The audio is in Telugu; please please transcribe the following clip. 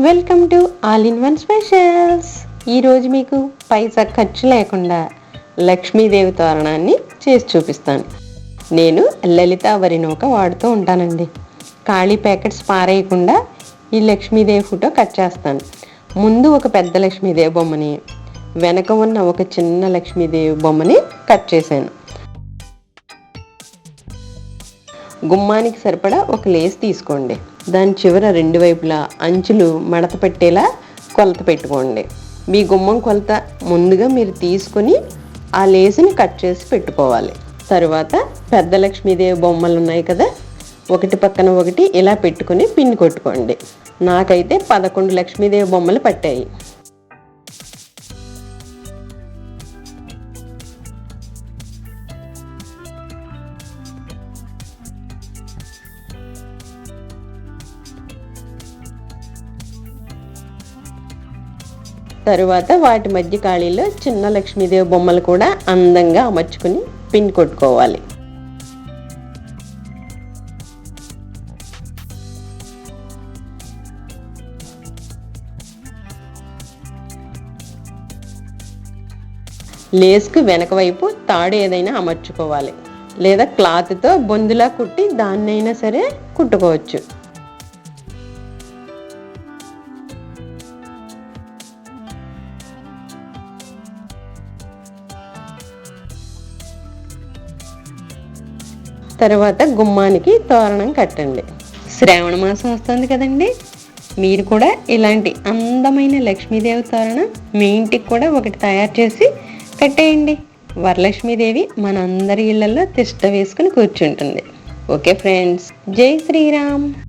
Welcome to all in one specials. ఈరోజు మీకు పైసా ఖర్చు లేకుండా లక్ష్మీదేవి తోరణాన్ని చేసి చూపిస్తాను. నేను లలిత వరి నూక వాడుతూ ఉంటానండి. ఖాళీ ప్యాకెట్స్ పారేయకుండా ఈ లక్ష్మీదేవి ఫోటో కట్ చేస్తాను. ముందు ఒక పెద్ద లక్ష్మీదేవి బొమ్మని వెనక ఉన్న ఒక చిన్న లక్ష్మీదేవి బొమ్మని కట్ చేశాను. గుమ్మానికి సరిపడా ఒక లేస్ తీసుకోండి. దాని చివర రెండు వైపులా అంచులు మడత పెట్టేలా కొలత పెట్టుకోండి. మీ గుమ్మం కొలత ముందుగా మీరు తీసుకొని ఆ లేసుని కట్ చేసి పెట్టుకోవాలి. తర్వాత పెద్ద లక్ష్మీదేవి బొమ్మలు ఉన్నాయి కదా ఒకటి పక్కన ఒకటి ఇలా పెట్టుకొని పిన్ కొట్టుకోండి. నాకైతే పదకొండు లక్ష్మీదేవి బొమ్మలు పట్టాయి. తరువాత వాటి మధ్య ఖాళీలో చిన్న లక్ష్మీదేవి బొమ్మలు కూడా అందంగా అమర్చుకుని పిన్ కొట్టుకోవాలి. లేస్కు వెనక వైపు తాడు ఏదైనా అమర్చుకోవాలి. లేదా క్లాత్తో బొందులా కుట్టి దాన్నైనా సరే కుట్టుకోవచ్చు. తర్వాత గుమ్మానికి తోరణం కట్టండి. శ్రావణ మాసం వస్తుంది కదండి. మీరు కూడా ఇలాంటి అందమైన లక్ష్మీదేవి తోరణం మీ ఇంటికి కూడా ఒకటి తయారు చేసి కట్టేయండి. వరలక్ష్మీదేవి మన అందరి ఇళ్ళలో తిష్ట వేసుకుని కూర్చుంటుంది. ఓకే ఫ్రెండ్స్ జై శ్రీరామ్.